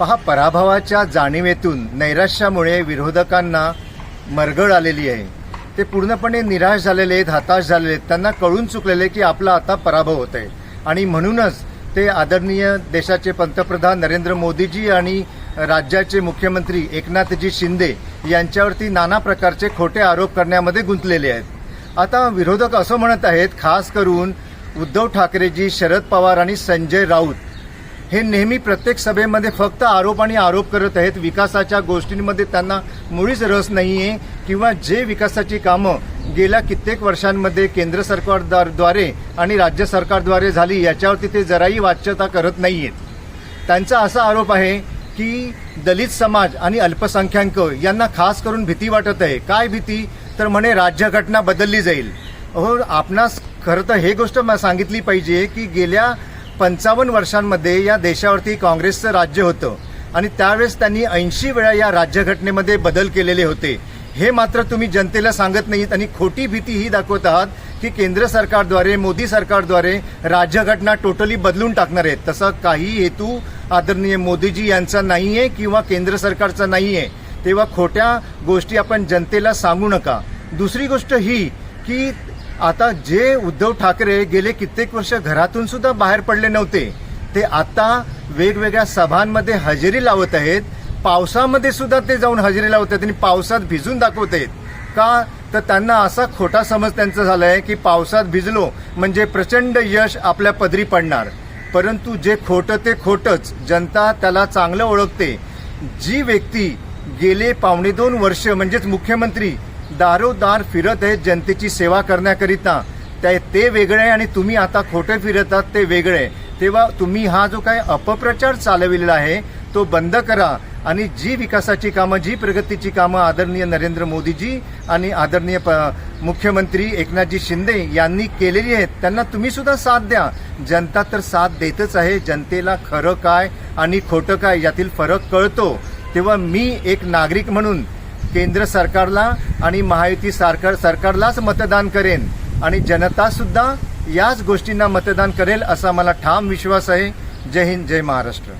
पहा पराभवाच्या जाणीवेतून नैराश्यामुळे विरोधकांना मरगळ आलेली आहे. ते पूर्णपणे निराश झालेले आहेत हताश झालेले आहेत. त्यांना कळून चुकलेले की आपला आता पराभव होत आहे. आणि म्हणूनच ते आदरणीय देशाचे पंतप्रधान नरेंद्र मोदीजी आणि राज्याचे मुख्यमंत्री एकनाथजी शिंदे यांच्यावरती नाना प्रकारचे खोटे आरोप करण्यामध्ये गुंतलेले आहेत. आता विरोधक असं म्हणत आहेत खास करून उद्धव ठाकरेजी शरद पवार आणि संजय राऊत. हे नेहमी प्रत्येक सभेमध्ये फक्त आरोप आणि आरोप करत आहेत. विकासाच्या गोष्टींमध्ये त्यांना मुळीच रस नाही आहे किंवा जे विकासाची कामं गेल्या कित्येक वर्षांमध्ये केंद्र सरकारद्वारे आणि राज्य सरकारद्वारे झाली याच्यावरती ते जराही वाच्यता करत नाही आहेत त्यांचा असा आरोप आहे की दलित समाज आणि अल्पसंख्याक यांना खास करून भीती वाटत आहे. काय भीती? तर म्हणे राज्यघटना बदलली जाईल. हो आपणास खरं तर हे गोष्ट सांगितली पाहिजे की गेल्या पंचावन्न वर्षांमध्ये या देशावरती काँग्रेसचं राज्य होतं. आणि त्यावेळेस त्यांनी ऐंशी वेळा या राज्यघटनेमध्ये बदल केलेले होते. हे मात्र तुम्ही जनतेला सांगत नाहीत आणि खोटी भीती ही दाखवत आहात की केंद्र सरकारद्वारे मोदी सरकारद्वारे राज्यघटना टोटली बदलून टाकणार आहेत. तसा काही हेतू आदरणीय मोदीजी यांचा नाही आहे किंवा केंद्र सरकारचा नाही आहे तेव्हा खोट्या गोष्टी आपण जनतेला सांगू नका. दुसरी गोष्ट ही की आता जे उद्धव ठाकरे गेले कित्येक वर्ष घरातून सुद्धा बाहेर पडले नव्हते ते आता वेगवेगळ्या सभांमध्ये हजेरी लावत आहेत. पावसामध्ये सुद्धा ते जाऊन हजेरी लावत आहेत आणि पावसात भिजून दाखवत आहेत. का? तर त्यांना असा खोटा समज त्यांचा झालाय की पावसात भिजलो म्हणजे प्रचंड यश आपल्या पदरी पडणार. परंतु जे खोटं ते खोटंच जनता त्याला चांगलं ओळखते. जी व्यक्ती गेले पावणे दोन वर्ष म्हणजेच मुख्यमंत्री दारोदार फिरत आहेत जनतेची सेवा करण्याकरिता. त्या ते वेगळे आहे आणि तुम्ही आता खोटे फिरतात ते वेगळे. तेव्हा तुम्ही हा जो काय अपप्रचार चालविलेला आहे तो बंद करा. आणि जी विकासाची कामं जी प्रगतीची कामं आदरणीय नरेंद्र मोदीजी आणि आदरणीय प- मुख्यमंत्री एकनाथजी शिंदे यांनी केलेली आहेत त्यांना तुम्ही सुद्धा साथ द्या. जनता तर साथ देतच आहे जनतेला खरं काय आणि खोटं काय यातील फरक कळतो. तेव्हा मी एक नागरिक म्हणून केंद्र सरकारला आणि महायुती सरकार सरकारलाच मतदान करेन. आणि जनता सुद्धा याच गोष्टींना मतदान करेल असा मला ठाम विश्वास आहे. जय हिंद जय महाराष्ट्र.